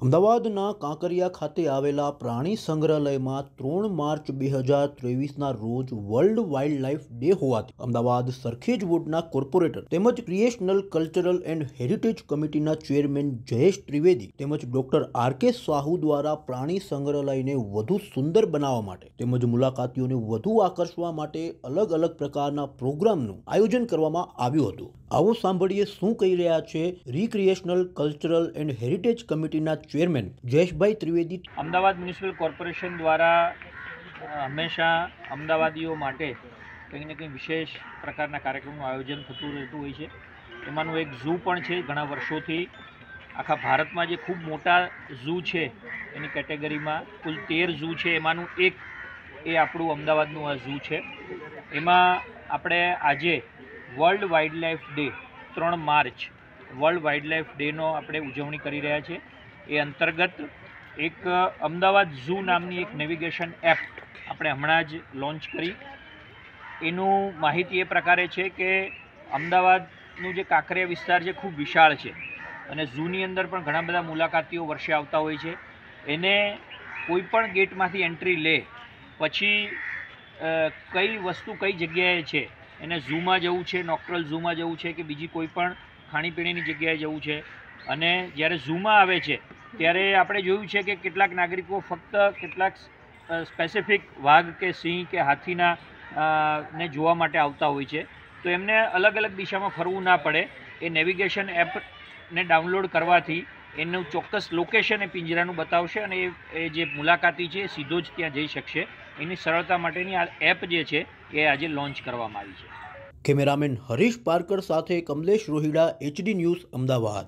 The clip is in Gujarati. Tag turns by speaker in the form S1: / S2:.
S1: અમદાવાદના કાંકરિયા ખાતે આવેલા પ્રાણી સંગ્રહાલયમાં ત્રણ માર્ચ બે હજાર ત્રેવીસના રોજ વર્લ્ડ વાઇલ્ડ લાઇફ ડે હોવાથી અમદાવાદ સરખેજ વોર્ડના કોર્પોરેટર તેમજ ક્રિએશનલ કલ્ચરલ એન્ડ હેરિટેજ કમિટીના ચેરમેન જયેશ ત્રિવેદી તેમજ ડોક્ટર આર કે સાહુ દ્વારા પ્રાણી સંગ્રહાલયને વધુ સુંદર બનાવવા માટે તેમજ મુલાકાતીઓને વધુ આકર્ષવા માટે અલગ અલગ પ્રકારના પ્રોગ્રામનું આયોજન કરવામાં આવ્યું હતું. આવો સાંભળીએ શું કહી રહ્યા છે રિક્રિએશનલ કલ્ચરલ એન્ડ હેરિટેજ કમિટીના chairman Jayeshbhai Trivedi
S2: Ahmedabad municipal corporation દ્વારા હંમેશા અમદાવાદીઓ માટે કંઈક ને કંઈક વિશેષ પ્રકારના કાર્યક્રમનું આયોજન થતું રહેતું હોય છે. એમાંનું એક ઝૂ પણ છે ઘણા વર્ષોથી. આખા ભારતમાં જે ખૂબ મોટા ઝૂ છે એની કેટેગરીમાં કુલ તેર ઝૂ છે. એમાંનું એક એ આપણું અમદાવાદનું આ ઝૂ છે. એમાં આપણે આજે વર્લ્ડ વાઇલ્ડ લાઈફ ડે, ત્રણ માર્ચ, વર્લ્ડ વાઇલ્ડ લાઈફ ડેનો આપણે ઉજવણી કરી રહ્યા છીએ. એ અંતર્ગત એક અમદાવાદ ઝૂ નામની એક નેવિગેશન એપ આપણે હમણાં જ લોન્ચ કરી. એનું માહિતી એ પ્રકારે છે કે અમદાવાદનું જે કાંકરિયા વિસ્તાર છે ખૂબ વિશાળ છે અને ઝૂની અંદર પણ ઘણા બધા મુલાકાતીઓ વર્ષે આવતા હોય છે. એને કોઈ પણ ગેટમાંથી એન્ટ્રી લે, પછી કઈ વસ્તુ કઈ જગ્યાએ છે, એને ઝૂમાં જવું છે, નોક્ટ્રલ ઝૂમાં જવું છે કે બીજી કોઈ પણ ખાણીપીણીની જગ્યાએ જવું છે. અને જ્યારે ઝૂમાં આવે છે, ત્યારે આપણે જોયું છે કે કેટલાક નાગરિકો ફક્ત કેટલાક સ્પેસિફિક વાઘ કે સિંહ કે હાથીના ને જોવા માટે આવતા હોય છે. તો એમને અલગ અલગ દિશામાં ફરવું ના પડે. એ નેવિગેશન એપને ડાઉનલોડ કરવાથી એનું ચોક્કસ લોકેશન એ પિંજરાનું બતાવશે અને એ જે મુલાકાતી છે સીધો જ ત્યાં જઈ શકશે. એની સરળતા માટેની આ એપ જે છે એ આજે લોન્ચ કરવામાં આવી છે.
S1: કેમેરામેન હરીશ પારકર સાથે કમલેશ રોહિડા એચડી ન્યૂઝ અમદાવાદ.